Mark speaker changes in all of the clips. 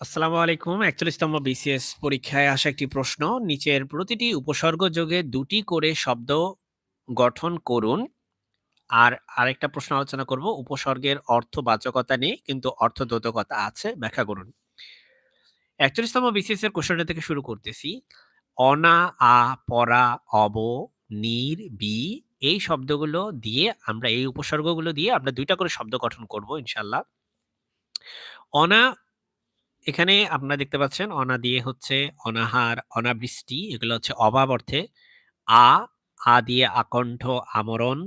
Speaker 1: আসসালামু আলাইকুম। ৪১ তম বিসিএস পরীক্ষায় আসা একটি প্রশ্ন। নিচের প্রতিটি উপসর্গ যোগে দুটি করে শব্দ গঠন করুন। আর আরেকটা প্রশ্ন আলোচনা করব উপসর্গের অর্থবাচকতা নেই কিন্তু অর্থদ্যোতকতা আছে ব্যাখ্যা করুন। ৪১ তম বিসিএস এর কোশ্চেনটা থেকে শুরু করতেছি। অনা, আ, পরা, অব, নির, বি এই শব্দগুলো দিয়ে আমরা এই উপসর্গগুলো দিয়ে আমরা দুইটা করে শব্দ গঠন করব ইনশাআল্লাহ। অনা এখানে আপনারা দেখতে পাচ্ছেন অনা দিয়ে হচ্ছে অনাহার, অনাবৃষ্টি এগুলো হচ্ছে অভাব অর্থে। আ, আ দিয়ে আকণ্ঠ, আমরণ।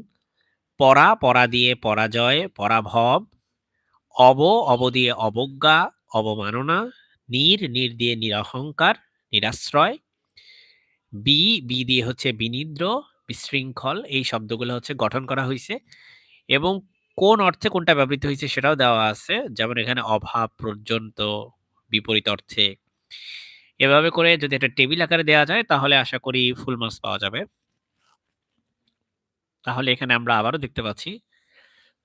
Speaker 1: পরা, পরা দিয়ে পরাজয়, পরাভব। অব, অব দিয়ে অবজ্ঞা, অবমাননা। নির, নির দিয়ে নিরহংকার, নিরাশ্রয়। বি, বি দিয়ে হচ্ছে বিনিদ্র, বিশৃঙ্খল এই শব্দগুলো হচ্ছে গঠন করা হয়েছে এবং কোন অর্থে কোনটা ব্যবহৃত হয়েছে সেটাও দেওয়া আছে। যেমন এখানে অভাব, পর্যন্ত, বিপরীত অর্থে। এভাবে করে যদি একটা টেবিল আকারে দেওয়া যায় তাহলে আশা করি ফুল মার্কস পাওয়া যাবে। তাহলে এখানে আমরা আবারও দেখতে পাচ্ছি।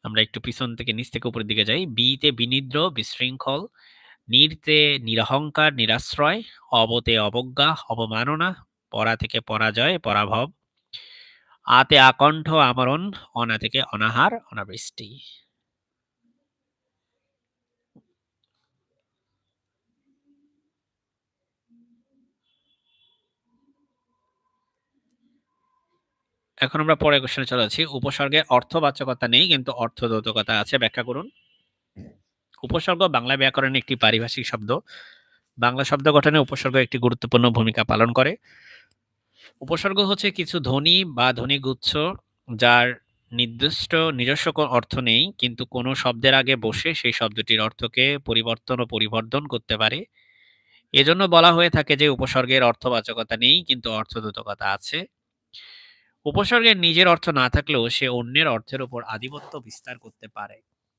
Speaker 1: আমরা একটু পিছন থেকে নিচ থেকে উপরের দিকে যাই। বিতে বিনিদ্র, বিশৃঙ্খল। নিরতে নিরহংকার, নিরাশ্রয়। অবতে অবজ্ঞা, অবমাননা। পরা থেকে পরাজয়, পরাভব। আতে আকণ্ঠ, আমরণ। অনা থেকে অনাহার, অনাবৃষ্টি। এখন আমরা পরের কোশ্চেনে চলে যাচ্ছি। উপসর্গের অর্থবাচকতা নেই, কিন্তু অর্থদ্যোতকতা আছে ব্যাখ্যা করুন। উপসর্গ বাংলা ব্যাকরণে একটি পারিভাষিক শব্দ। বাংলা শব্দ গঠনে উপসর্গ একটি গুরুত্বপূর্ণ ভূমিকা পালন করে। উপসর্গ হচ্ছে কিছু ধ্বনি বা ধ্বনিগুচ্ছ যার নির্দিষ্ট নিজস্ব অর্থ নেই, কিন্তু কোনো শব্দের আগে বসে সেই শব্দটির অর্থকে পরিবর্তন ও পরিবর্ধন করতে পারে। এজন্য বলা হয়ে থাকে যে উপসর্গের অর্থবাচকতা নেই, কিন্তু অর্থদ্যোতকতা আছে। উপসর্গের নিজের অর্থ না থাকলেও সে অন্যের অর্থের উপর আধিপত্য বিস্তার করতে পারে।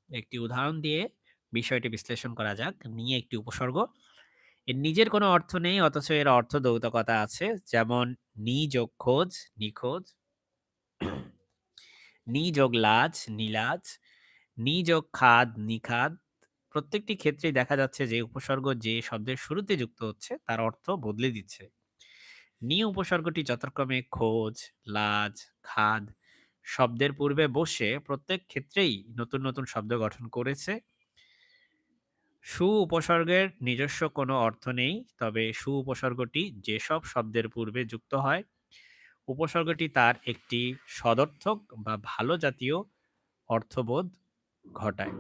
Speaker 1: একটি উদাহরণ দিয়ে বিষয়টি বিশ্লেষণ করা যাক। নিয়ে একটি উপসর্গ। এর নিজের কোনো অর্থ নেই অথচ এর অর্থ দ্বৈতকতা আছে। যেমন নি যোগ খোঁজ, নিখোঁজ। নি যোগ লাজ, নিলাজ। নি যোগ খাদ, নিখাদ। প্রত্যেকটি ক্ষেত্রেই দেখা যাচ্ছে যে উপসর্গ যে শব্দের শুরুতে যুক্ত হচ্ছে তার অর্থ বদলে দিচ্ছে। নি উপসর্গটি যথাক্রমে খোঁজ, লাজ, খাদ শব্দের পূর্বে বসে প্রত্যেক ক্ষেত্রেই নতুন, নতুন শব্দ গঠন করেছে। সু উপসর্গের নিজস্ব কোনো অর্থ নেই তবে সু উপসর্গটি যেসব শব্দের পূর্বে যুক্ত হয় উপসর্গটি তার একটি সদর্থক বা ভালো জাতীয় অর্থবোধ ঘটায়।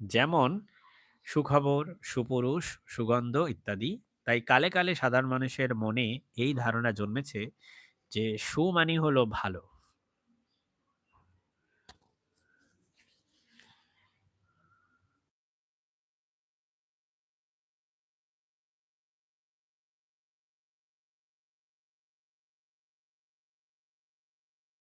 Speaker 1: যেমন সুখবর, সুপুরুষ, সুগন্ধ ইত্যাদি। তাই কালে, কালে সাধারণ মানুষের মনে এই ধারণা জন্মেছে যে সু মানি হলো ভালো।